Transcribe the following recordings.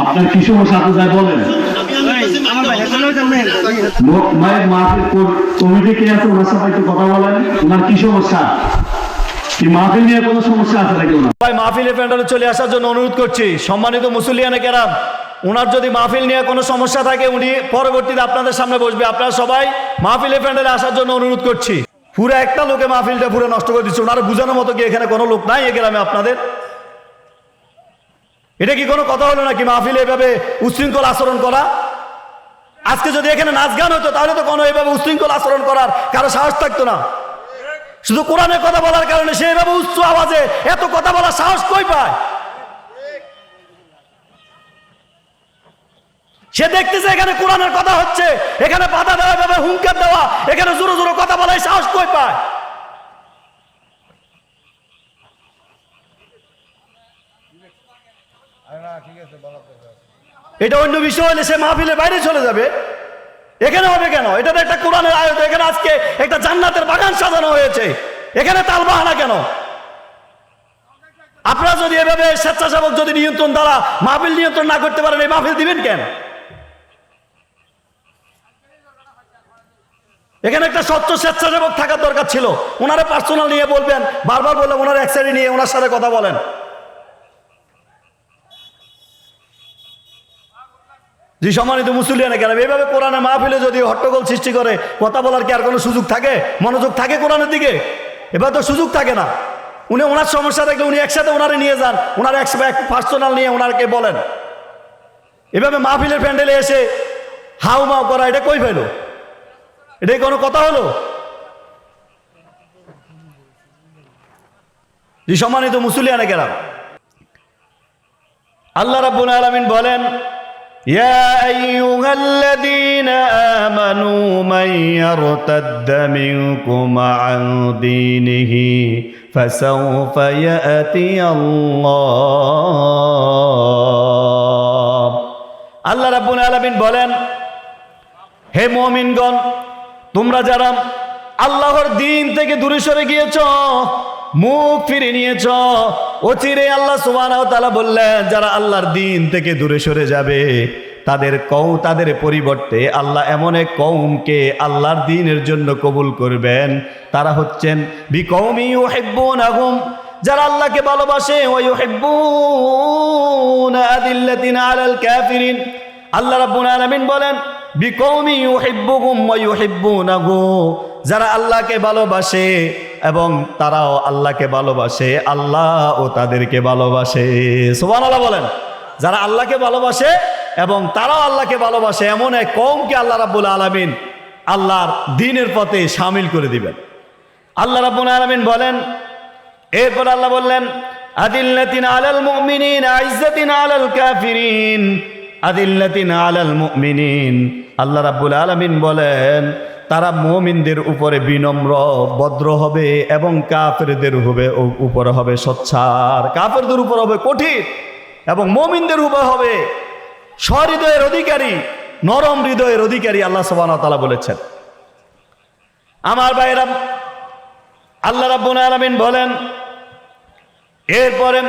আপনার কি সমস্যা যাই বলেন। মায়ের মাহফিল কমিটি কে আছে, ওনার কথা বলেন। ওনার কি সমস্যা? মাহফিল নিয়ে কোনো সমস্যা আছে নাকি ওনার? ভাই, মাহফিলে প্যান্ডেলে চলে আসার জন্য অনুরোধ করছি। সম্মানিত মুসলিয়ানে কেরাম ওনার যদি মাহফিল নিয়ে কোনো সমস্যা থাকে, উনি পরবর্তীতে আপনাদের সামনে বসবে। আপনারা সবাই মাহফিলে প্যান্ডেলে আসার জন্য অনুরোধ করছি। পুরো একটা লোকে মাহফিলটা পুরো নষ্ট করে দিচ্ছে। ওনারা বোঝানোর মতো কি এখানে কোনো লোক নাই এ গ্রামে আপনাদের? এটা কি কোনো কথা হলো নাকি মাহফিলে এভাবে উশৃঙ্খল আচরণ করা? আজকে যদি এখানে নাচ গান হতো, তাহলে তো কোনো এভাবে উশৃঙ্খল আচরণ করার কারও সাহস থাকতো না। শুধু কোরআনের কথা বলার কারণে সে এভাবে উচ্চ আওয়াজে এত কথা বলার সাহস কই পায়? সে দেখতেছে এখানে কোরআনের কথা হচ্ছে, এখানে বাধা দেওয়া হুঙ্কার দেওয়া, এখানে জোরো জোরো কই পায়? এটা অন্য বিষয় হলে সে মাহফিলের বাইরে চলে যাবে। এখানে হবে কেন? এটা তো একটা কোরআনের আয়োজন। এখানে আজকে একটা জান্নাতের বাগান সাজানো হয়েছে। এখানে তাল বাহানা কেন? আপনারা যদি এভাবে স্বেচ্ছাসেবক যদি নিয়ন্ত্রণ দ্বারা মাহফিল নিয়ন্ত্রণ না করতে পারেন এই মাহফিল দিবেন কেন? এখানে একটা স্বচ্ছ স্বেচ্ছাসেবক থাকার দরকার ছিল। ওনারা পার্সোনাল নিয়ে বলবেন, বারবার বললেন ওনার এক সাইডে নিয়ে ওনার সাথে কথা বলেন। যে সম্মানিত মুসলিয়ানে কেন এইভাবে কোরআনে মাহফিলে যদি হট্টগোল সৃষ্টি করে, কথা বলার কি আর কোনো সুযোগ থাকে? মনোযোগ থাকে কোরআনের দিকে? এবার তো সুযোগ থাকে না। উনি ওনার সমস্যা থাকলে উনি একসাথে ওনারে নিয়ে যান ওনার এক পার্সোনাল নিয়ে ওনারকে বলেন। এভাবে মাহফিলের প্যান্ডেলে এসে হাউ মাউ করা, এটা কই ফেলো এটাই কোনো কথা হলো? সম্মানিত মুসুলিয়ান কেরাম, আল্লাহ রাবুল আলামিন বলেন, ইয়া আইয়ুহাল্লাযীনা আমানু আল্লাহ আল্লাহ রাব্বুল বলেন, হে মোমিনগণ তোমরা যারা আল্লাহর দিন থেকে দূরে সরে গিয়েছ, মুখ ফিরে নিয়েছ অচিরে আল্লাহ সুবহানাহু বললেন, যারা আল্লাহর দিন থেকে দূরে সরে যাবে, তাদের কৌ তাদের পরিবর্তে আল্লাহ এমন এক কৌমকে আল্লাহর দিনের জন্য কবুল করবেন। তারা হচ্ছেন বি কৌমি ও বিকৌমি ইউহিব্বুনাহুম, যারা আল্লাহকে ভালোবাসে, ওয়া ইউহিব্বুনা আদিল্লাতিন আলাল কাফিরিন। আল্লাহ রাব্বুল আলামিন বলেন বিকৌমি ইউহিব্বুহুম ওয়া ইউহিব্বুনাহু। যারা আল্লাহকে ভালোবাসে এবং তারাও আল্লাহকে ভালোবাসে, আল্লাহ ও তাদেরকে ভালোবাসে। সুবহানাল্লাহ বলেন, যারা আল্লাহকে ভালোবাসে এবং তারাও আল্লাহকে ভালোবাসে, এমন এক কওমকে আল্লাহ রাব্বুল আলামিন আল্লাহর দিনের পথে সামিল করে দিবেন। আল্লাহ রাব্বুল আলামিন বলেন, এরপর আল্লাহ বললেন, আদিল্লাতিন আলাল মুমিনিন আইজ্জাতিন আলাল কাফিরিন। আল্লাহ রাব্বুল আলামিন বলেন, তারা মুমিনদের উপরে বিনম্র, ভদ্র হবে এবং কাফেরদের হবে উপরে হবে সচ্ছার কাফেরদের উপর হবে কঠিন এবং মুমিনদের উপর হবে সহৃদয়ের অধিকারী, নরম হৃদয়ের অধিকারী আল্লাহ তাআলা বলেছেন। আমার ভাইরা আল্লাহ রাব্বুল আলামিন বলেন, এরপরে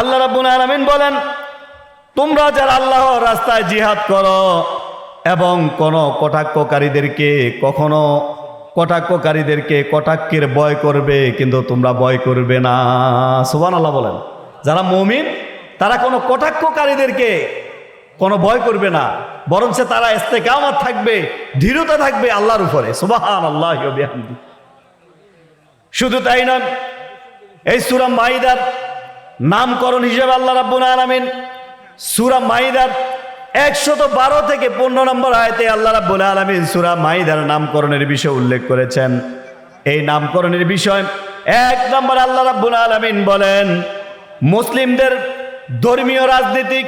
আল্লাহ রাব্বুল আলামিন বলেন তোমরা যারা আল্লাহর রাস্তায় জিহাদ করো এবং কোন কটাক্ষকারীদেরকে কখনো কটাক্ষকারীদেরকে কটাক্ষের ভয় করবে, কিন্তু তোমরা ভয় করবে না। সুবান আল্লাহ বলেন। যারা মমিন, তারা কোনো কটাক্ষকারীদেরকে কোনো ভয় করবে না বরং সে তারা ইস্তেকামত থাকবে, ধীরতা থাকবে আল্লাহর উপরে। সুবাহান আল্লাহ শুধু তাই নয়, এই সুরা মাইদার নামকরণ হিসেবে আল্লাহ রাব্বুল আলামিন সুরা মাইদার একশত বারো থেকে পনেরো নম্বর আয়তে আল্লাহ রাব্বুল আলমিন সুরা মাইদার নামকরণের বিষয় উল্লেখ করেছেন। এই নামকরণের বিষয় এক নম্বর আল্লাহ রাব্বুল আলমিন বলেন, মুসলিমদের ধর্মীয়, রাজনীতিক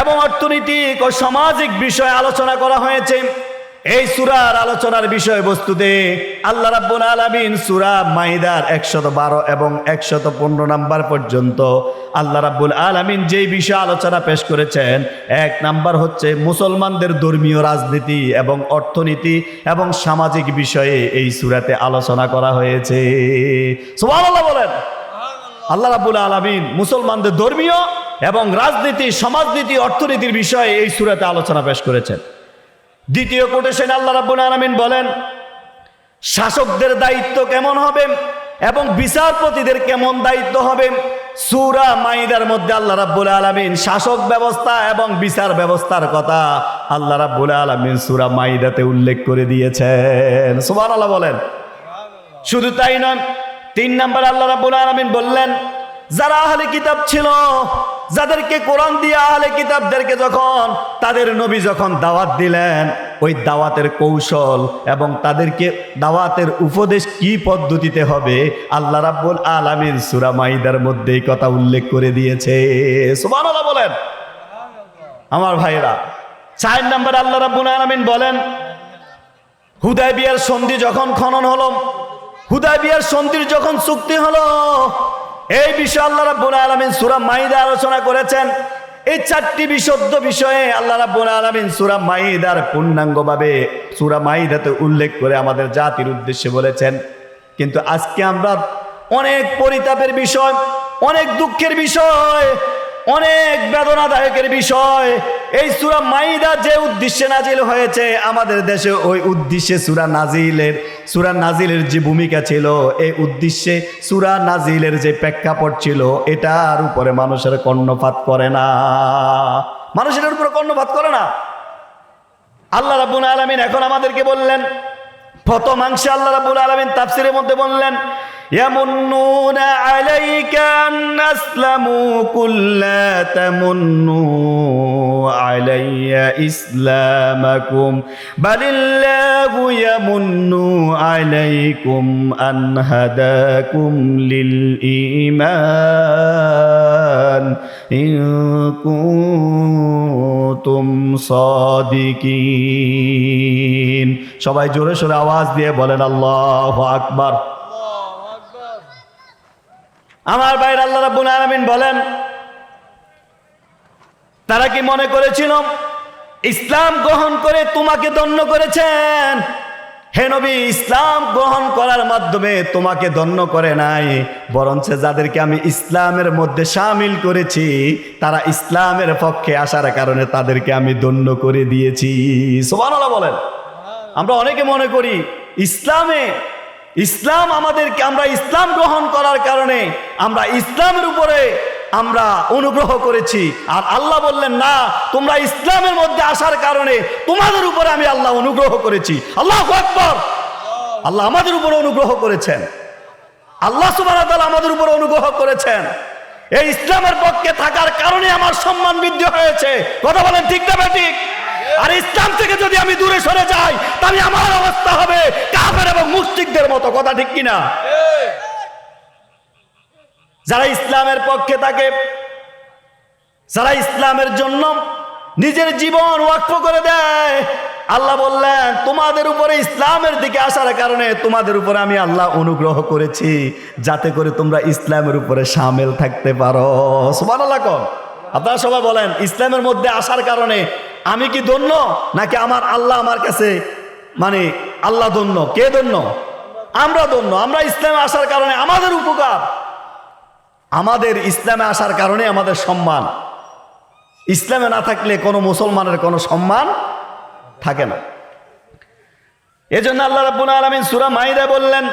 এবং অর্থনৈতিক ও সামাজিক বিষয়ে আলোচনা করা হয়েছে। এই সুরার আলোচনার বিষয়বস্তুতে আল্লাহ রাব্বুল আলামিন সুরা মাইদার একশত বারো এবং একশত পনেরো নাম্বার পর্যন্ত আল্লাহ রাব্বুল আলামিন যেই বিষয় আলোচনা পেশ করেছেন, এক নাম্বার হচ্ছে মুসলমানদের ধর্মীয় রাজনীতি এবং অর্থনীতি এবং সামাজিক বিষয়ে এই সুরাতে আলোচনা করা হয়েছে। সুবহানাল্লাহ বলেন। আল্লাহ রাব্বুল আলামিন মুসলমানদের ধর্মীয় এবং রাজনীতি, সমাজনীতি, অর্থনীতির বিষয়ে এই সুরাতে আলোচনা পেশ করেছেন। দ্বিতীয় কোটেশন আল্লাহ রাব্বুল আলামিন বলেন, শাসকদের দায়িত্ব কেমন হবে এবং বিচারপতিদের কেমন দায়িত্ব হবে? সুরা মাইদার মধ্যে আল্লাহ রাব্বুল আলামিন শাসক ব্যবস্থা এবং বিচার ব্যবস্থার কথা আল্লাহ রাব্বুল আলামিন সুরা মাইদাতে উল্লেখ করে দিয়েছেন। সুবহানাল্লাহ বলেন। শুধু তাই নয়, তিন নাম্বার আল্লাহ রাব্বুল আলামিন বললেন, যারা আহলে কিতাব ছিল যাদেরকে কোরআন দিয়ে আহলে কিতাবদেরকে যখন তাদের নবী যখন দাওয়াত দিলেন, ওই দাওয়াতের কৌশল এবং তাদেরকে দাওয়াতের উপদেশ কি পদ্ধতিতে হবে, আল্লাহ রাব্বুল আলামিন সূরা মাইদার মধ্যে এই কথা উল্লেখ করে দিয়েছে। সুবহানাল্লাহ বলেন। আমার ভাইরা, চার নাম্বার আল্লাহ রাব্বুল আলামিন বলেন হুদায় বিয়ার সন্ধি যখন খনন হলো হুদায় বিয়ার সন্ধির যখন চুক্তি হলো এই বিষয়ে আল্লাহ রাব্বুল আলামিন সূরা মাইদা আলোচনা করেছেন। এই চারটি বিশুদ্ধ বিষয়ে আল্লাহ রাব্বুল আলামিন সূরা মাইদার পূর্ণাঙ্গভাবে, সূরা মাইদাতে উল্লেখ করে আমাদের জাতির উদ্দেশ্যে বলেছেন। কিন্তু আজকে আমরা অনেক পরিতাপের বিষয়, অনেক দুঃখের বিষয় অনেক বেদনাদায়কের বিষয়। এই সুরা মাইদা যে উদ্দেশ্যে নাজিল হয়েছে, আমাদের দেশে ওই উদ্দেশ্যে সুরা নাজিলের সুরা নাজিলের যে ভূমিকা ছিল, এই উদ্দেশ্যে সুরা নাজিলের যে প্রেক্ষাপট ছিল, এটার উপরে মানুষের কর্ণপাত করে না। মানুষের উপরে কর্ণপাত করে না। আল্লাহ রাব্বুল আলামিন এখন আমাদেরকে বললেন প্রথমাংশে আল্লাহ রাব্বুল আলমিন তাফসীরের মধ্যে বললেন يمنون عليك أن أسلموا قل لا تمنوا علي إسلامكم بل الله يمن عليكم أن هداكم للإيمان إن كنتم صادقين সবাই জোরে সোরে আওয়াজ দিয়ে বলেন আল্লাহ আকবার আমার ভাইয়ের আল্লাহ রাব্বুল আলামিন বলেন, তারা কি মনে করেছিল, ইসলাম গ্রহণ করে তোমাকে দণ্ড করেছেন? হে নবী, ইসলাম গ্রহণ করার মাধ্যমে তোমাকে দণ্ড করে নাই। বরঞ্চ যাদেরকে আমি ইসলামের মধ্যে সামিল করেছি, তারা ইসলামের পক্ষে আসার কারণে তাদেরকে আমি দণ্ড করে দিয়েছি। সোবানলা বলেন। আমরা অনেকে মনে করি, ইসলামে ইসলাম আমাদেরকে, আমরা ইসলাম গ্রহণ করার কারণে আমরা ইসলামের উপরে আমরা অনুগ্রহ করেছি। আর আল্লাহ বললেন, না, তোমরা ইসলামের মধ্যে আসার কারণে তোমাদের উপরে আমি আল্লাহ অনুগ্রহ করেছি। আল্লাহ আকবর! আল্লাহ আমাদের উপরে অনুগ্রহ করেছেন। আল্লাহ সুবাহ আমাদের উপরে অনুগ্রহ করেছেন। এই ইসলামের পক্ষে থাকার কারণে আমার সম্মান বৃদ্ধি হয়েছে। কথা বলেন ঠিক না ঠিক? আর ইসলাম থেকে যদি আমি দূরে সরে যাই, তাহলে আমার অবস্থা হবে কাফের এবং মুসলিকদের মতো, কথা ঠিক কিনা? যারা ইসলামের পক্ষে থাকে, যারা ইসলামের জন্য নিজের জীবন ওয়াক্ফ করে দেয়, আল্লাহ বললেন, তোমাদের উপরে ইসলামের দিকে আসার কারণে তোমাদের উপরে আমি আল্লাহ অনুগ্রহ করেছি, যাতে করে তোমরা ইসলামের উপরে সামিল থাকতে পারো। সুবান আপনারা সবাই বলেন, ইসলামের মধ্যে আসার কারণে আমি কি ধন্য? নাকি আমার আল্লাহ আমার কাছে মানে আল্লাহ ধন্য? কে ধন্য? আমরা ধন্য। আমরা ইসলামে আসার কারণে আমাদের উপকার। আমাদের ইসলামে আসার কারণে আমাদের সম্মান। ইসলামে না থাকলে কোনো মুসলমানের কোনো সম্মান থাকে না। এজন্য আল্লাহ রাব্বুল আলামিন সূরা মাইদা বললেন,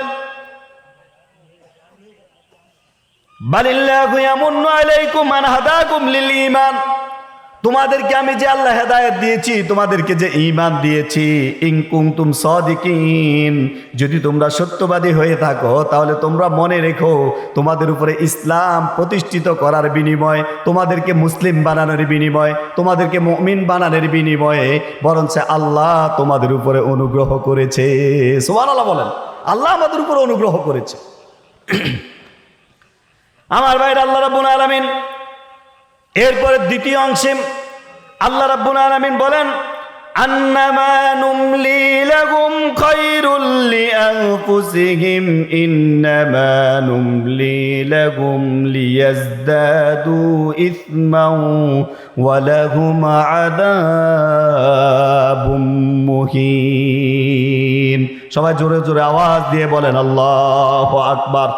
বালিল্লাহু ইয়ামুন্নু আলাইকুম আন হাদাকুম লিল ঈমান। তোমাদেরকে আমি যে আল্লাহ হেদায়ত দিয়েছি, তোমাদেরকে যে ঈমান দিয়েছি, ইন তুম সাদিকিন। যদি তোমরা সত্যবাদী হয়ে থাকো, তাহলে তোমরা মনে রেখো, তোমাদের উপরে ইসলাম প্রতিষ্ঠিত করার বিনিময়, তোমাদেরকে মুসলিম বানানোর বিনিময়, তোমাদেরকে মমিন বানানোর বিনিময়ে বরঞ্চ আল্লাহ তোমাদের উপরে অনুগ্রহ করেছে। সোমান আল্লাহ বলেন, আল্লাহ আমাদের উপরে অনুগ্রহ করেছে। আমার ভাইয়ের আল্লাহ রাব্বুল আলামিন এরপরে দ্বিতীয় অংশে আল্লাহ রাব্বুল আলামিন বলেন সবাই জোরে জোরে আওয়াজ দিয়ে বলেন, আল্লাহ আকবার।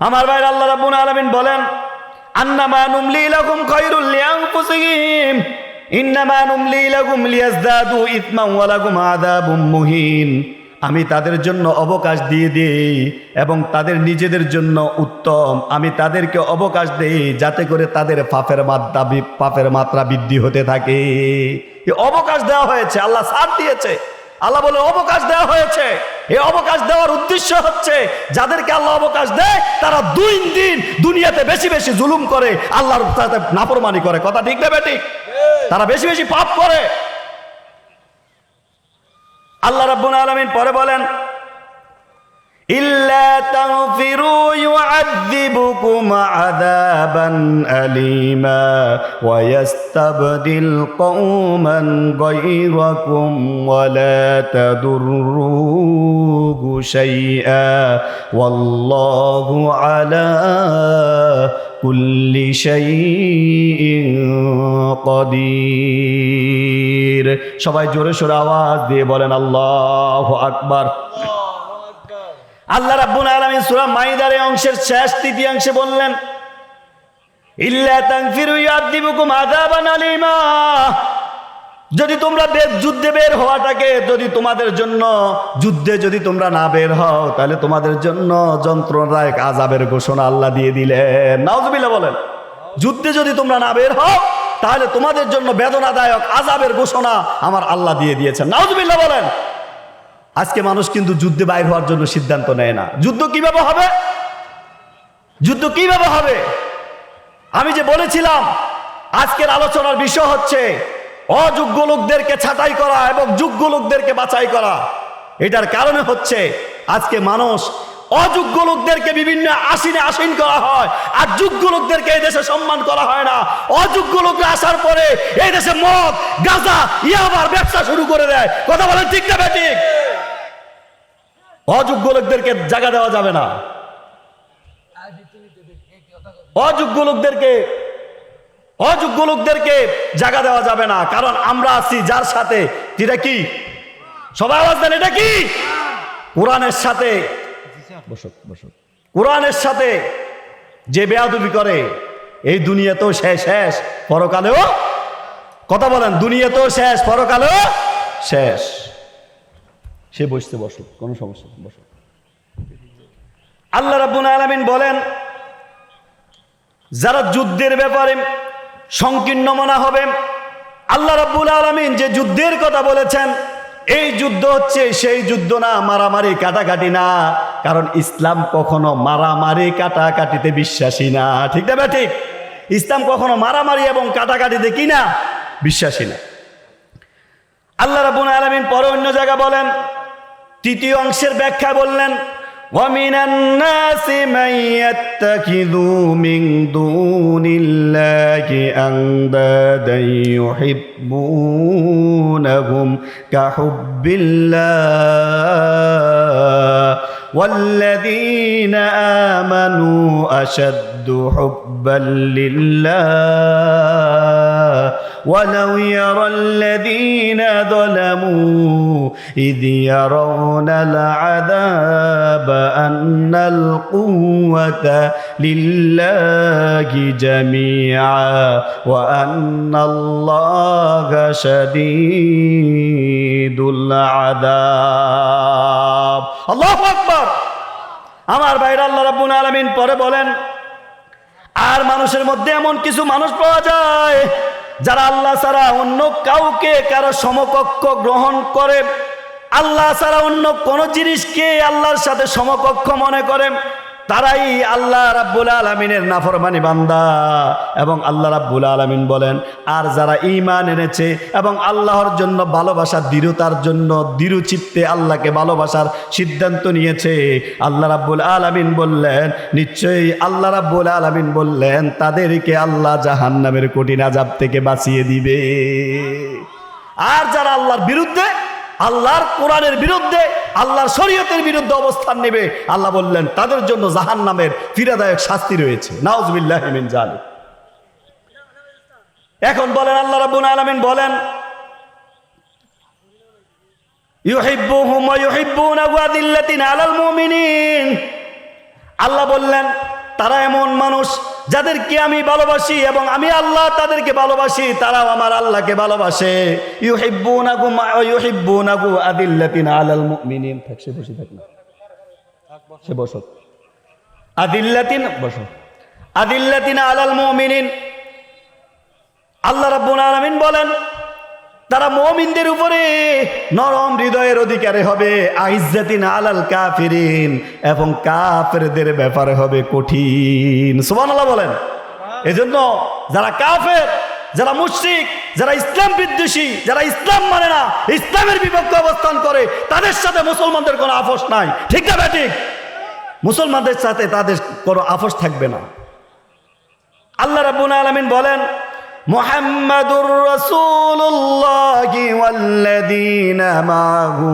আমার ভাই আল্লাহ রাবুন আলমিন বলেন মুহিন। আমি তাদের জন্য অবকাশ দিয়ে দেই এবং তাদের নিজেদের জন্য উত্তম। আমি তাদেরকে অবকাশ দেই যাতে করে তাদের পাপের মাত্রা পাপের মাত্রা বৃদ্ধি হতে থাকে। অবকাশ দেওয়া হয়েছে, আল্লাহ ছাড় দিয়েছে। আল্লাহ বলে, অবকাশ দেওয়া হয়েছে। এই অবকাশ দেওয়ার উদ্দেশ্য হচ্ছে যাদেরকে আল্লাহ অবকাশ দেয় তারা দুই দিন দুনিয়াতে বেশি বেশি জুলুম করে আল্লাহর নাফরমানি করে। কথা ঠিক দেবে ঠিক। তারা বেশি বেশি পাপ করে। আল্লাহ রাব্বুল আলামিন পরে বলেন إلا تغفروا يعذبكم عذابا أليما ويستبدل قوما غيركم ولا تضروه شيئا والله على كل شيء قدير সবাই জোরে সোরে আওয়াজ দিয়ে বলেন আল্লাহ আকবার আল্লাহ রাব্বুল আলামিন সূরা মাইদার অংশের শেষ তৃতীয়াংশে বললেন, ইল্লা তাগফিরু ইয়াদিবুকুম আযাবান আলিমা। যদি তোমরা যুদ্ধে বের হওয়াটাকে যদি তোমাদের জন্য, যুদ্ধে যদি তোমরা না বের হও, তাহলে তোমাদের জন্য যন্ত্রণাদায়ক আজাবের ঘোষণা আল্লাহ দিয়ে দিলেন। নাউজুবিল্লাহ বলেন, যুদ্ধে যদি তোমরা না বের হও, তাহলে তোমাদের জন্য বেদনাদায়ক আজাবের ঘোষণা আমার আল্লাহ দিয়ে দিয়েছেন। নাউজুবিল্লাহ বলেন আজকে মানুষ কিন্তু যুদ্ধে বাইর হওয়ার জন্য সিদ্ধান্ত নেয় না। যুদ্ধ কীভাবে হবে? যুদ্ধ কীভাবে হবে? আমি যে বলেছিলাম, আজকের আলোচনার বিষয় হচ্ছে অযোগ্য লোকদেরকে ছাঁটাই করা এবং যোগ্য লোকদেরকে বাছাই করা। এটার কারণে হচ্ছে আজকে মানুষ অযোগ্য লোকদেরকে বিভিন্ন আসিনে আসীন করা হয় আর যোগ্য লোকদেরকে এই দেশে সম্মান করা হয় না। অযোগ্য লোকরা আসার পরে এই দেশে মদ, গাঁজা, ইয়াবার ব্যবসা শুরু করে দেয়। কথা বলেন ঠিক না ঠিক? অযোগ্য লোকদেরকে জায়গা দেওয়া যাবে না। অযোগ্য লোকদেরকে অযোগ্য লোকদেরকে জায়গা দেওয়া যাবে না। কারণ আমরা আছি যার সাথে। যেটা কি? সবাই আওয়াজ দেন, এটা কি? কোরআনের সাথে। কোরআনের সাথে যে বেয়াদবি করে, এই দুনিয়াতেও শেষ শেষ, পরকালেও। কথা বলেন, দুনিয়াতেও শেষ, পরকালেও শেষ। সে বসতে বসুক, কোনো সমস্যা বসুক। আল্লাহ রাব্বুল আলামিন বলেন, যারা যুদ্ধের ব্যাপারে সংকীর্ণ মনা হবে, আল্লাহ রাব্বুল আলামিন যে যুদ্ধের কথা বলেছেন, এই যুদ্ধ হচ্ছে সেই যুদ্ধ না, মারামারি কাটাকাটি না, কারণ ইসলাম কখনো মারামারি কাটাকাটিতে বিশ্বাসী না। ঠিক না ঠিক? ইসলাম কখনো মারামারি এবং কাটাকাটিতে কি না? বিশ্বাসী না। আল্লাহ রাব্বুল আলমিন পরে অন্য জায়গা বলেন তৃতীয় অংশের ব্যাখ্যা বললেন ومن الناس من يتخذ من دون الله أندادا يحبونهم كحب الله والذين آمنوا أشد حبا لله ولو يرى الذين ظلموا إذ يرون العذاب أن القوة لله جميعا وأن الله شديد العذاب الله أكبر আমার বাইরে আল্লাহ রাব্বুল আলামিন পরে বলেন আর মানুষের মধ্যে এমন কিছু মানুষ পাওয়া যায় যারা আল্লাহ ছাড়া অন্য কাউকে, কারও সমকক্ষ গ্রহণ করে। আল্লাহ ছাড়া অন্য কোন জিনিসকে আল্লাহর সাথে সমকক্ষ মনে করে। তারাই আল্লাহ রাব্বুল আলমিনের নাফরমানি বান্দা এবং আল্লাহ রাব্বুল আলমিন বলেন, আর যারা ঈমান এনেছে এবং আল্লাহর জন্য ভালোবাসার দৃঢ়তার জন্য দৃঢ় চিত্তে আল্লাহকে ভালোবাসার সিদ্ধান্ত নিয়েছে। আল্লাহ রাব্বুল আলমিন বললেন, নিশ্চয়ই আল্লাহ রাব্বুল আলমিন বললেন, তাদেরকে আল্লাহ জাহান্নামের কঠিন আজাব থেকে বাঁচিয়ে দিবে। আর যারা আল্লাহর বিরুদ্ধে আল্লাহর কোরআনের বিরুদ্ধে, আল্লাহর শরীয়তের বিরুদ্ধে অবস্থান নেবে। আল্লাহ বললেন, তাদের জন্য জাহান নামের ফিরাদায়ক শাস্তি রয়েছে। নাউজবিল্লাহ মিন জালিক এখন বলেন, আল্লাহ রাব্বুল আলামিন বলেন আল্লাহ বললেন তারা এমন মানুষ যাদেরকে আমি ভালোবাসি এবং আমি আল্লাহ তাদেরকে ভালোবাসি, তারাও আমার আল্লাহকে ভালোবাসে। ইউহিব্বুনাহু ওয়া ইউহিব্বুনাহু আদিল্লাতিন আলাল মুমিনিন। থাক, সে বসে থাক না। সে বসো। আদিল্লাতিন বসো। আদিল্লাতিন আলাল মুমিনিন। আল্লাহ রাব্বুল আলামিন বলেন তারা মুমিনদের উপরে নরম হৃদয়ের অধিকারে হবে আইজ্জাতিন আলাল কাফিরিন এবং কাফেরদের ব্যাপারে হবে কঠিন। সুবহানাল্লাহ বলেন। এজন্য যারা কাফের যারা মুশরিক যারা ইসলাম বিদ্বেষী যারা ইসলাম মানে না ইসলামের বিপক্ষে অবস্থান করে তাদের সাথে মুসলমানদের কোনো আপোষ নাই। ঠিক না ঠিক মুসলমানদের সাথে তাদের কোনো আপোষ থাকবে না। আল্লাহ রাব্বুল আলামিন বলেন মুহাম্মাদুর রাসূলুল্লাহ ওয়াল্লাযীনা মাহু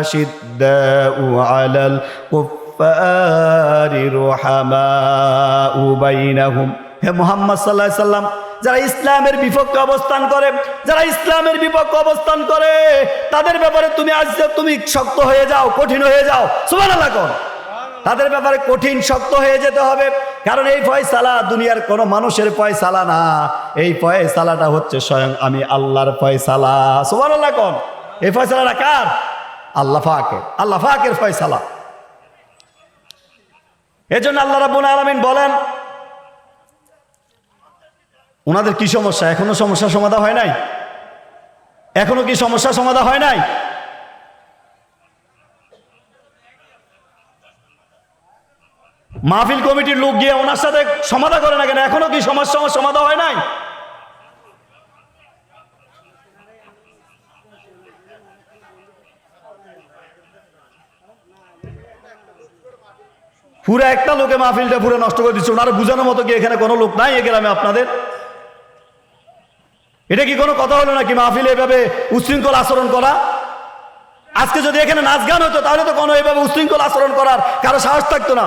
আশিদ্দাউ আলাল কুফফারি রুহামাউ বাইনাহুম। হে মুহাম্মদ আলাইহি সাল্লাম, যারা ইসলামের বিপক্ষে অবস্থান করে, যারা ইসলামের বিপক্ষে অবস্থান করে, তাদের ব্যাপারে তুমি আজ তুমি শক্ত হয়ে যাও, কঠিন হয়ে যাও। সুবহানাল্লাহ কোন তাদের ব্যাপারে কঠিন, শক্ত হয়ে যেতে হবে। কারণ এই ফয়সালা দুনিয়ার কোনো মানুষের ফয়সালা না। এই ফয়সালাটা হচ্ছে স্বয়ং আমি আল্লাহর ফয়সালা। সুবহানাল্লাহ কোন। এই ফয়সালাটা কার? আল্লাহ ফাকের আল্লাহ ফাকের ফয়সালা। এজন্য আল্লাহ রাব্বুল আলামিন বলেন, ওনাদের কি সমস্যা? এখনও সমস্যা সমাধান হয় নাই? এখনও কি সমস্যা সমাধান হয় নাই? মাহফিল কমিটির লোক গিয়ে ওনার সাথে সমাধা করে না কেন? এখনও কি সমস্যা আমার সমাধা হয় নাই? পুরো একটা লোকে মাহফিলটা পুরো নষ্ট করে দিচ্ছে। ওনারা বুঝানোর মতো কি এখানে কোনো লোক নাই এ গ্রামে আপনাদের? এটা কি কোনো কথা হলো নাকি মাহফিলে এভাবে উচ্ছৃঙ্খল আচরণ করা? আজকে যদি এখানে নাচ গান হতো, তাহলে তো কোনো এভাবে উচ্ছৃঙ্খল আচরণ করার কারও সাহস থাকতো না।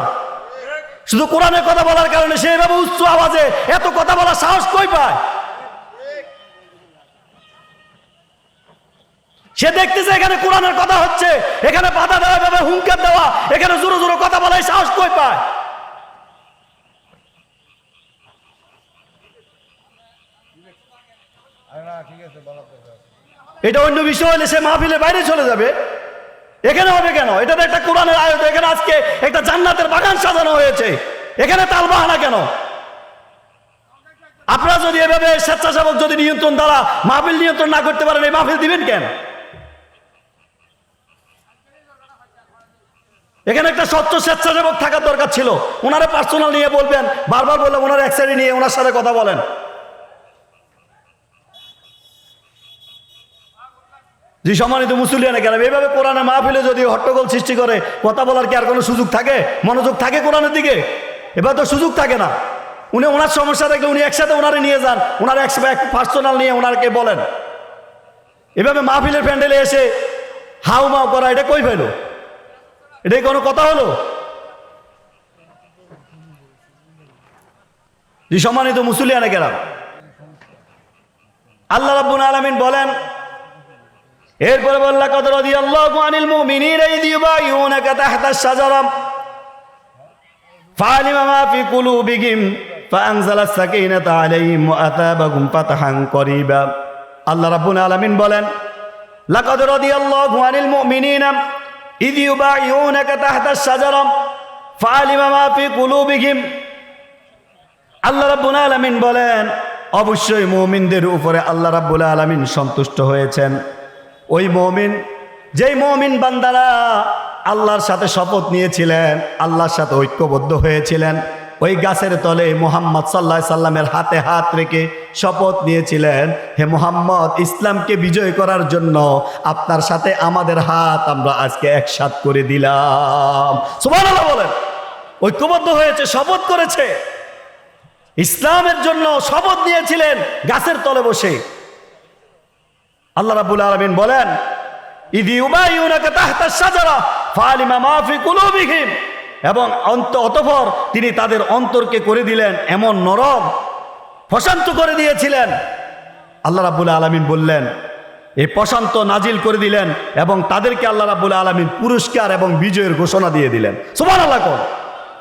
শুধু কোরআনের কথা বলার কারণে সে এভাবে উচ্চ আওয়াজে এত কথা বলার সাহস কই পায়? সে দেখতেছে এখানে কোরআনের কথা হচ্ছে এখানে বাধা দেওয়া এভাবে হুঙ্কার দেওয়া এখানে জোরো জোরো কথা বলার সাহস কই পায়? এটা অন্য বিষয় হলে সে মাহফিলের বাইরে চলে যাবে। এখানে হবে কেন? এটা তো একটা কোরআনের আয়োজন। এখানে আজকে একটা জান্নাতের বাগান সাজানো হয়েছে। এখানে তাল বাহানা কেন? আপনারা যদি এভাবে স্বেচ্ছাসেবক যদি নিয়ন্ত্রণ দ্বারা মাহফিল নিয়ন্ত্রণ না করতে পারেন, এই মাহফিল দিবেন কেন? এখানে একটা স্বচ্ছ স্বেচ্ছাসেবক থাকার দরকার ছিল। ওনারা পার্সোনাল নিয়ে বলবেন, বারবার বললেন ওনার এক নিয়ে ওনার সাথে কথা বলেন। যে সম্মানিত মুসলিয়ানে গেলাম এইভাবে কোরআনে মাহফিলে যদি হট্টগোল সৃষ্টি করে, কথা বলার কি আর কোনো সুযোগ থাকে? মনোযোগ থাকে কোরআনের দিকে? এবার তো সুযোগ থাকে না। উনি ওনার সমস্যা থাকলে উনি একসাথে ওনারে নিয়ে যান, ওনার এক পার্সোনাল নিয়ে ওনারকে বলেন। এভাবে মাহফিলের প্যান্ডেলে এসে হাউ মাউ করা, এটা কই পেল এটাই কোনো কথা হলো? সম্মানিত মুসলিয়ানে গেলাম আল্লাহ রাব্বুল আলামিন বলেন এরপরে বললা কত রদি আল্লাহ আনিল মুমিনিন ইদ ইউবাইউনাকা তাহতা শাজারা। ফালিমা মা ফি কুলুবিহিম, ফাআনজালা সাকিনাতা আলাইহিম ওয়া আতাবাহুম ফাতহান করিবা। আল্লাহ রাব্বুল আলামিন বলেন, লাকাদ রাদিয়াল্লাহু আনিল মুমিনিনা ইদ ইউবাইউনাকা তাহতা শাজারা। ফালিমা মা ফি কুলুবিহিম। আল্লাহ রাব্বুল আলামিন বলেন, অবশ্যই মুমিনদের উপরে আল্লাহ রাব্বুল আলামিন সন্তুষ্ট হয়েছেন। ওই মমিন, যেই মমিন বান্দারা আল্লাহর সাথে শপথ নিয়েছিলেন, আল্লাহর সাথে ঐক্যবদ্ধ হয়েছিলেন, ওই গাছের তলে মোহাম্মদ সাল্লাহ সাল্লামের হাতে হাত রেখে শপথ নিয়েছিলেন, হে মোহাম্মদ, ইসলামকে বিজয় করার জন্য আপনার সাথে আমাদের হাত আমরা আজকে একসাথ করে দিলাম। বলেন। ঐক্যবদ্ধ হয়েছে, শপথ করেছে। ইসলামের জন্য শপথ নিয়েছিলেন, গাছের তলে বসে। আল্লাহ রাব্বুল আলামিন বলেন এবং অন্ত অতঃপর তিনি তাদের অন্তরকে করে দিলেন এমন নরম, প্রশান্ত করে দিয়েছিলেন। আল্লাহ রাব্বুল আলামিন বললেন এই প্রশান্ত নাজিল করে দিলেন এবং তাদেরকে আল্লাহ রাব্বুল আলামিন পুরস্কার এবং বিজয়ের ঘোষণা দিয়ে দিলেন। সুবহানাল্লাহ কোন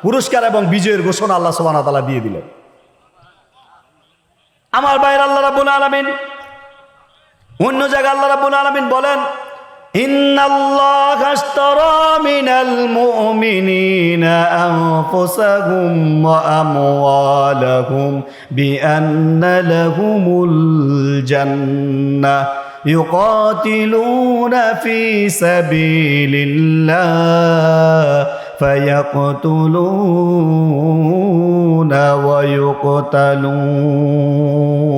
পুরস্কার এবং বিজয়ের ঘোষণা আল্লাহ ওয়া তাআলা দিয়ে দিলেন। আমার বাইরে আল্লাহ রাব্বুল আলামিন অন্য জায়গায় আল্লাহ রাব্বুল আলামিন বলেন ইন্নাল্লাহ আশতারা মিনাল মুমিনিনা আনফুসাহুম ওয়া আমওয়ালাহুম বিআন্না লাহুমুল জান্নাহ يقاتلون في سبيل الله فيقتلون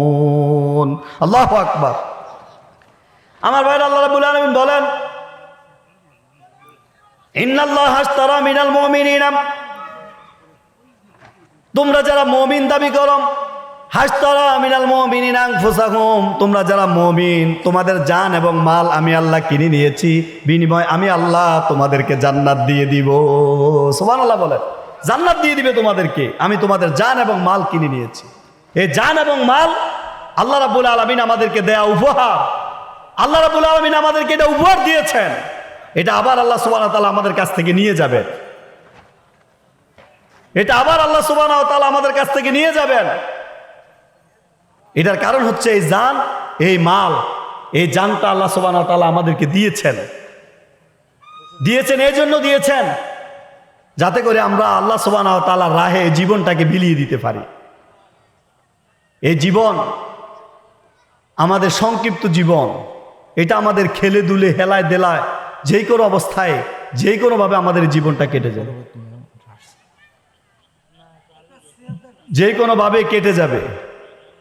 ويقتلون الله أكبر আমার ভাইরা আল্লাহ রাব্বুল আলামিন বলেন তোমরা যারা মুমিন দাবি করো হাসতারা মিনাল মুমিনিনা আনফুসাহুম। তোমরা যারা মুমিন, তোমাদের জান এবং মাল আমি আল্লাহ কিনে নিয়েছি, বিনিময় আমি আল্লাহ তোমাদেরকে জান্নাত দিয়ে দিব। সোমান আল্লাহ বলেন, জান্নাত দিয়ে দিবে তোমাদেরকে, আমি তোমাদের জান এবং মাল কিনে নিয়েছি। এই জান এবং মাল আল্লাহ রাব্বুল আলামিন আমাদেরকে দেয়া উপহার। আল্লাহ রাবুল আলমিন আমাদেরকে এটা উপহার দিয়েছেন। এটা আবার আল্লাহ সুবাহ তালা আমাদের কাছ থেকে নিয়ে যাবেন। এটা আবার আল্লাহ সুবাহ তালা আমাদের কাছ থেকে নিয়ে যাবেন। এটার কারণ হচ্ছে এই জান, এই মাল, এই জানটা আল্লাহ সুবাহ তালা আমাদেরকে দিয়েছেন। দিয়েছেন এই জন্য দিয়েছেন, যাতে করে আমরা আল্লাহ সুবাহ তালা রাহে জীবনটাকে বিলিয়ে দিতে পারি। এই জীবন আমাদের সংক্ষিপ্ত জীবন। এটা আমাদের খেলে দুলে, হেলায় দেলায়, যেই কোনো অবস্থায়, যেই কোনোভাবে আমাদের জীবনটা কেটে যাবে। যে কোনোভাবে কেটে যাবে।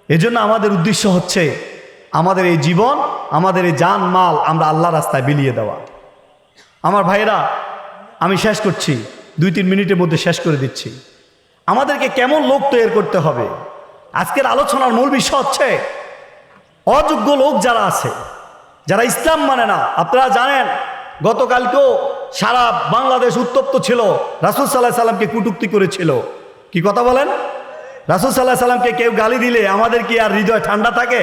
এজন্য আমাদের উদ্দেশ্য হচ্ছে, আমাদের এই জীবন, আমাদের এই যান মাল আমরা আল্লাহ রাস্তায় বিলিয়ে দেওয়া। আমার ভাইরা আমি শেষ করছি, দুই তিন মিনিটের মধ্যে শেষ করে দিচ্ছি। আমাদেরকে কেমন লোক তৈরি করতে হবে? আজকের আলোচনার মূল বিষয় হচ্ছে, অযোগ্য লোক যারা আছে যারা ইসলাম মানে না, আপনারা জানেন, গতকালকেও সারা বাংলাদেশ উত্তপ্ত ছিল। রাসুল সাল্লাহ সাল্লামকে কুটুক্তি করেছিল। কি কথা বলেন? রাসুল সাল্লাহ সাল্লামকে কেউ গালি দিলে আমাদের কি আর হৃদয় ঠান্ডা থাকে?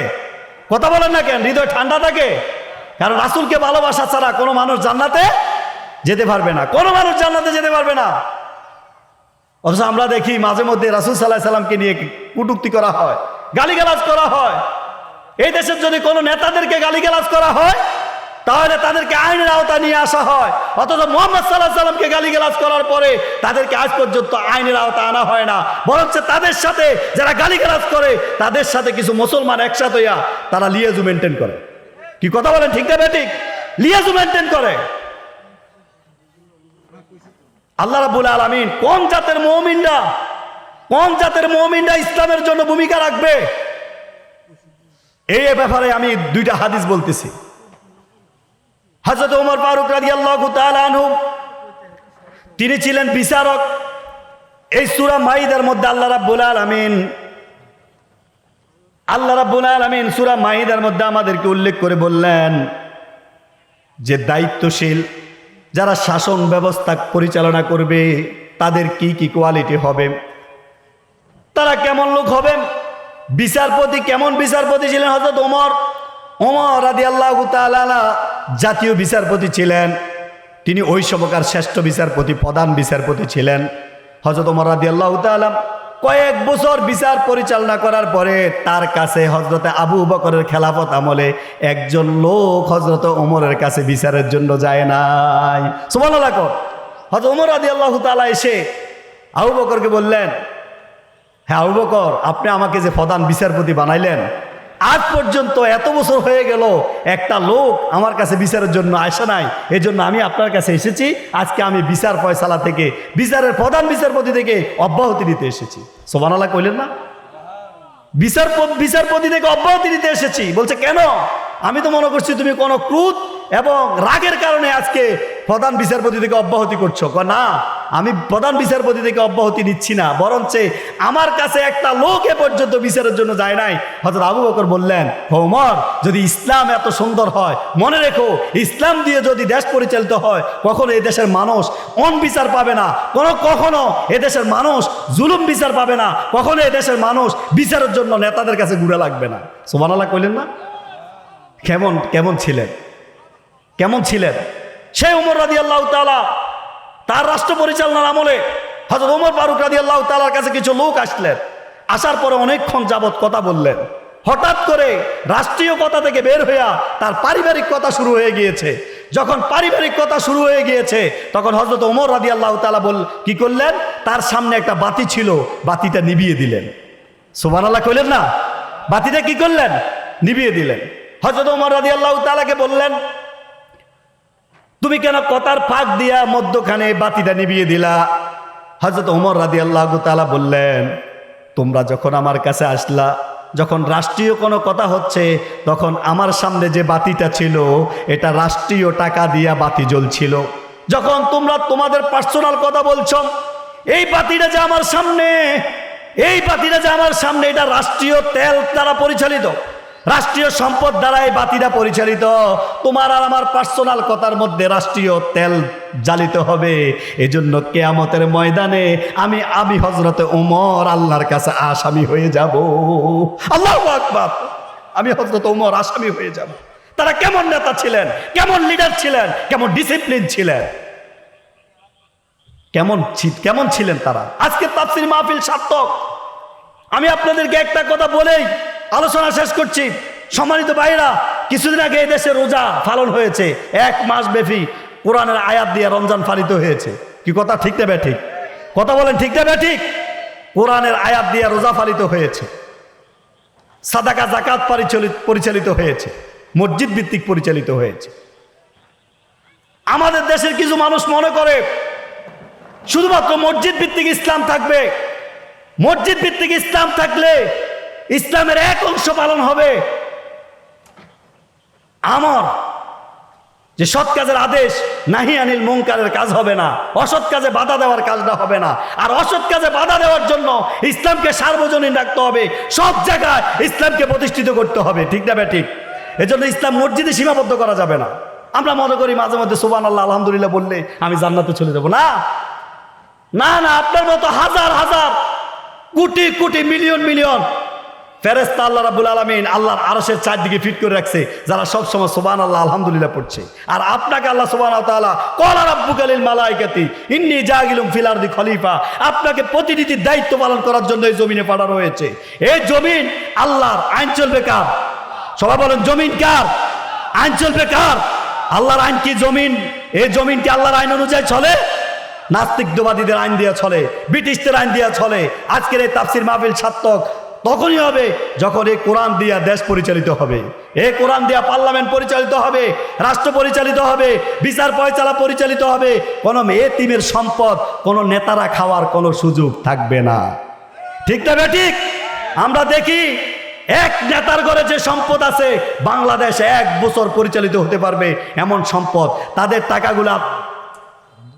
কথা বলেন না কেন, হৃদয় ঠান্ডা থাকে? কারণ রাসুলকে ভালোবাসা ছাড়া কোনো মানুষ জান্নাতে যেতে পারবে না। কোনো মানুষ জান্নাতে যেতে পারবে না। অথচ আমরা দেখি মাঝে মধ্যে রাসুল সাল্লাহ সাল্লামকে নিয়ে কুটুক্তি করা হয়, গালিগালাজ করা হয়। এই দেশের যদি কোনো নেতাদেরকে গালিগালাজ করা হয়, তাহলে তাদেরকে আইনের আওতা নিয়ে আসা হয়। অথচ মোহাম্মদ সাল্লাহ সাল্লামকে গালিগালাজ করার পরে তাদেরকে আজ পর্যন্ত আইনের আওতা আনা হয় না। বরঞ্চ তাদের সাথে যারা গালিগালাজ করে, তাদের সাথে কিছু মুসলমান একসাথে হইয়া তারা লিয়াজু মেনটেন করে। কি কথা বলেন, ঠিক না ঠিক লিয়াজু মেনটেন করে। আল্লাহ রাবুল আলমিন কোন জাতের মৌমিনরা, কোন জাতের মৌমিনরা ইসলামের জন্য ভূমিকা রাখবে? এই ব্যাপারে আমি দুইটা হাদিস বলতেছি। হজরত উমর ফারুক রাজি তিনি ছিলেন বিচারক। এই সুরা মাইদের মধ্যে আল্লাহ রাব্বুল আলামিন, আল্লাহ রাব্বুল আলামিন সুরা মাইদার মধ্যে আমাদেরকে উল্লেখ করে বললেন যে দায়িত্বশীল যারা শাসন ব্যবস্থা পরিচালনা করবে, তাদের কি কি কোয়ালিটি হবে, তারা কেমন লোক হবেন বিচারপতি, কেমন বিচারপতি ছিলেন হজরত ওমর? ওমর রাদি আল্লাহ জাতীয় বিচারপতি ছিলেন। তিনি ওই সবকার শ্রেষ্ঠ বিচারপতি, প্রধান বিচারপতি ছিলেন। হজরত ওমর রাদি আল্লাহ কয়েক বছর বিচার পরিচালনা করার পরে তার কাছে হজরতে আবু বকরের খেলাফত আমলে একজন লোক হজরত ওমরের কাছে বিচারের জন্য যায় নাই। সুমান হজরত ওমর রাদি আল্লাহ তালা এসে আবু বকরকে বললেন হ্যাঁ আবু বকর, আপনি আমাকে যে প্রধান বিচারপতি বানাইলেন, আজ পর্যন্ত এত বছর হয়ে গেল, একটা লোক আমার কাছে বিচারের জন্য আসে নাই, এজন্য আমি আপনার কাছে এসেছি, আজকে আমি বিচার ফয়সালা থেকে, বিচারের প্রধান বিচারপতি থেকে অব্যাহতি নিতে এসেছি। সোমানালা কইলেন না? বিচার বিচারপতি থেকে অব্যাহতি নিতে এসেছি। বলছে, কেন? আমি তো মনে করছি তুমি কোনো ক্রুদ এবং রাগের কারণে আজকে প্রধান বিচারপতি থেকে অব্যাহতি করছ। না, আমি প্রধান বিচারপতি থেকে অব্যাহতি নিচ্ছি না, বরঞ্চ আমার কাছে একটা লোক এ পর্যন্ত বিচারের জন্য যায় নাই। হজরত আবু বকর বললেন হোমর যদি ইসলাম এত সুন্দর হয়, মনে রেখো, ইসলাম দিয়ে যদি দেশ পরিচালিত হয়, কখনো এই দেশের মানুষ অন বিচার পাবে না। কোনো, কখনো এদেশের মানুষ জুলুম বিচার পাবে না। কখনো এদেশের মানুষ বিচারের জন্য নেতাদের কাছে ঘুরে লাগবে না। সোমানাল্লাহ কইলেন না? কেমন কেমন ছিলেন? কেমন ছিলেন? সেই উমর রাজি আল্লাহ তালা তার রাষ্ট্র পরিচালনার আমলে হজরত উমর ফারুক রাজি আল্লাহ তালার কাছে কিছু লোক আসলেন। আসার পরে অনেকক্ষণ যাবৎ কথা বললেন। হঠাৎ করে রাষ্ট্রীয় কথা থেকে বের হইয়া তার পারিবারিক কথা শুরু হয়ে গিয়েছে। যখন পারিবারিক কথা শুরু হয়ে গিয়েছে, তখন হজরত ওমর রাজি আল্লাহ তালা বল, কি করলেন? তার সামনে একটা বাতি ছিল, বাতিটা নিভিয়ে দিলেন। সোমান আল্লাহ কইলেন না? বাতিটা কি করলেন? নিবিয়ে দিলেন। হজরত ওমর রাজি আল্লাহ তালাকে বললেন তুমি কেন কথার ফাঁক দিয়া মধ্যখানে বাতিটা নিভিয়ে দিলা? হজরত উমর রাদি আল্লাহ তালা বললেন, তোমরা যখন আমার কাছে আসলা, যখন রাষ্ট্রীয় কোনো কথা হচ্ছে, তখন আমার সামনে যে বাতিটা ছিল, এটা রাষ্ট্রীয় টাকা দিয়া বাতি জ্বলছিল। যখন তোমরা তোমাদের পার্সোনাল কথা বলছো, এই বাতিটা যে আমার সামনে, এই বাতিটা যে আমার সামনে, এটা রাষ্ট্রীয় তেল দ্বারা পরিচালিত। রাষ্ট্রীয় সম্পদ দ্বারা এই বাতিটা পরিচালিত। তোমার আর আমার পার্সোনাল কথার মধ্যে রাষ্ট্রীয় তেল জ্বালিত হবে। এজন্য কেয়ামতের ময়দানে আমি আমি হজরতে উমর আল্লাহর কাছে আসামি হয়ে যাব। আল্লাহ আকবার! আমি হজরত উমর আসামি হয়ে যাব। তারা কেমন নেতা ছিলেন? কেমন লিডার ছিলেন? কেমন ডিসিপ্লিন ছিলেন? কেমন কেমন ছিলেন তারা? আজকে তাফসির মাহফিল সার্থক। আমি আপনাদেরকে একটা কথা বলেই আলোচনা শেষ করছি। সম্মানিত ভাইরা কিছুদিন আগে দেশে রোজা পালন হয়েছে। এক মাস ব্যাপী কোরআনের আয়াত দিয়ে রমজান পালিত হয়েছে। কি কথা ঠিক না ঠিক কথা বলেন ঠিক না ঠিক কোরআনের আয়াত দিয়ে রোজা পালিত হয়েছে। সাদাকা জাকাত পরিচালিত পরিচালিত হয়েছে। মসজিদ ভিত্তিক পরিচালিত হয়েছে। আমাদের দেশের কিছু মানুষ মনে করে, শুধুমাত্র মসজিদ ভিত্তিক ইসলাম থাকবে। মসজিদ ভিত্তিক ইসলাম থাকলে ইসলামের এক অংশ পালন হবে। আমার, যে সৎ কাজের আদেশ, নাহি আনিল মুঙ্কারের কাজ হবে না, অসৎ কাজে বাধা দেওয়ার কাজটা হবে না। আর অসৎ কাজে বাধা দেওয়ার জন্য ইসলামকে সার্বজনীন রাখতে হবে। সব জায়গায় ইসলামকে প্রতিষ্ঠিত করতে হবে, ঠিক না ঠিক এজন্য ইসলাম মসজিদে সীমাবদ্ধ করা যাবে না। আমরা মনে করি মাঝে মধ্যে সুবান আল্লাহ আলহামদুলিল্লাহ বললে আমি জান্নাতে চলে যাব। না। না না, আপনার মতো হাজার হাজার, কোটি কোটি, মিলিয়ন মিলিয়ন ফেরেস্তা আল্লাহ রাবুল আলমিন আল্লাহর আরসের চারদিকে ফিট করে রাখছে, যারা সব সময় সোবান আল্লাহ আলহামদুলিল্লাহ পড়ছে। আর আপনাকে আল্লাহ সোবান তাআলা কলা রাব্বুকালিল মালাইকাতি, ইন্নি জাগিলুম ফিল আরদি খলিফা, আপনাকে প্রতিনিধির দায়িত্ব পালন করার জন্য এই জমিনে পাঠানো হয়েছে এই জমিন আল্লাহর আইন চলবে কার? সবাই বলেন, জমিন কার? আইন চলবে কার? আল্লাহর আইন কি জমিন? এই জমিন কি আল্লাহর আইন অনুযায়ী চলে? নাস্তিকবাদীদের আইন দিয়া চলে, ব্রিটিশদের আইন দিয়া চলে। আজকের এই তাফসির মাহফিল সার্থক। তখনই হবে যখন এই কোরআন দিয়া দেশ পরিচালিত হবে। এই কোরআন দিয়া পার্লামেন্ট পরিচালিত হবে, রাষ্ট্র পরিচালিত হবে, বিচার পয়চালা পরিচালিত হবে, কোনো এতিমের সম্পদ কোনো নেতারা খাওয়ার কোনো সুযোগ থাকবে না। ঠিক না ঠিক? আমরা দেখি এক নেতার ঘরে যে সম্পদ আছে, বাংলাদেশ এক বছর পরিচালিত হতে পারবে এমন সম্পদ। তাদের টাকাগুলা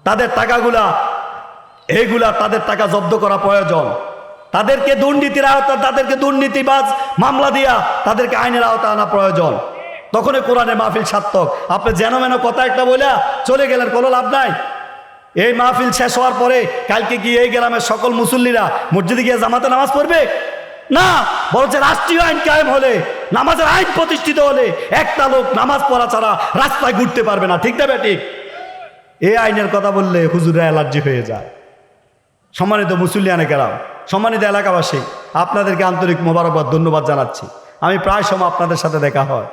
তাদের টাকাগুলা, এইগুলা তাদের টাকা জব্দ করা প্রয়োজন। তাদেরকে দুর্নীতির আওতা, তাদেরকে দুর্নীতিবাজ মামলা দিয়া তাদেরকে আইনের আওতা আনা প্রয়োজন। তখনই কোরআনে মাহফিল সার্থক। আপনি যেন মেন কথা একটা বলে চলে গেলেন, কোনো লাভ নাই। এই মাহফিল শেষ হওয়ার পরে কালকে গিয়ে এই গ্রামের সকল মুসল্লিরা মসজিদে গিয়ে জামাতে নামাজ পড়বে? না, বরঞ্চ রাষ্ট্রীয় আইন কায়েম হলে, নামাজের আইন প্রতিষ্ঠিত হলে একটা লোক নামাজ পড়া ছাড়া রাস্তায় ঘুরতে পারবে না। ঠিক না বেঠিক এই আইনের কথা বললে হুজুরে অ্যালার্জি হয়ে যায়। সম্মানিত মুসল্লিয়ানে গেলাম সম্মানিত এলাকাবাসী, আপনাদেরকে আন্তরিক মোবারকবাদ, ধন্যবাদ জানাচ্ছি। আমি প্রায় সময় আপনাদের সাথে দেখা হয়।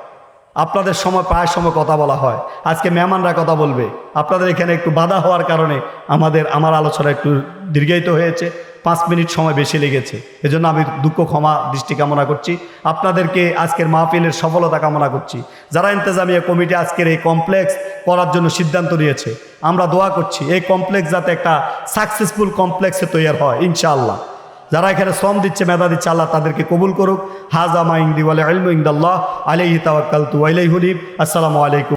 আপনাদের সময় প্রায় সময় কথা বলা হয়। আজকে মেহমানরা কথা বলবে। আপনাদের এখানে একটু বাধা হওয়ার কারণে আমাদের, আমার আলোচনা একটু দীর্ঘায়িত হয়েছে। পাঁচ মিনিট সময় বেশি লেগেছে। এজন্য আমি দুঃখ, ক্ষমা, দৃষ্টি কামনা করছি। আপনাদেরকে আজকের মাহফিলের সফলতা কামনা করছি। যারা ইন্তেজামিয়া কমিটি আজকের এই কমপ্লেক্স করার জন্য সিদ্ধান্ত নিয়েছে, আমরা দোয়া করছি, এই কমপ্লেক্স যাতে একটা সাকসেসফুল কমপ্লেক্সে তৈরি হয়, ইনশাআল্লাহ। যারা এখানে শ্রম দিচ্ছে, মেধা দিচ্ছে, আল্লাহ তাদেরকে কবুল করুক। হাজা মাইন্দি বলে আলমু ইন্দাল্লাহ। আলাইহি তাওয়াক্কালতু হুনিব। আসসালামু আলাইকুম।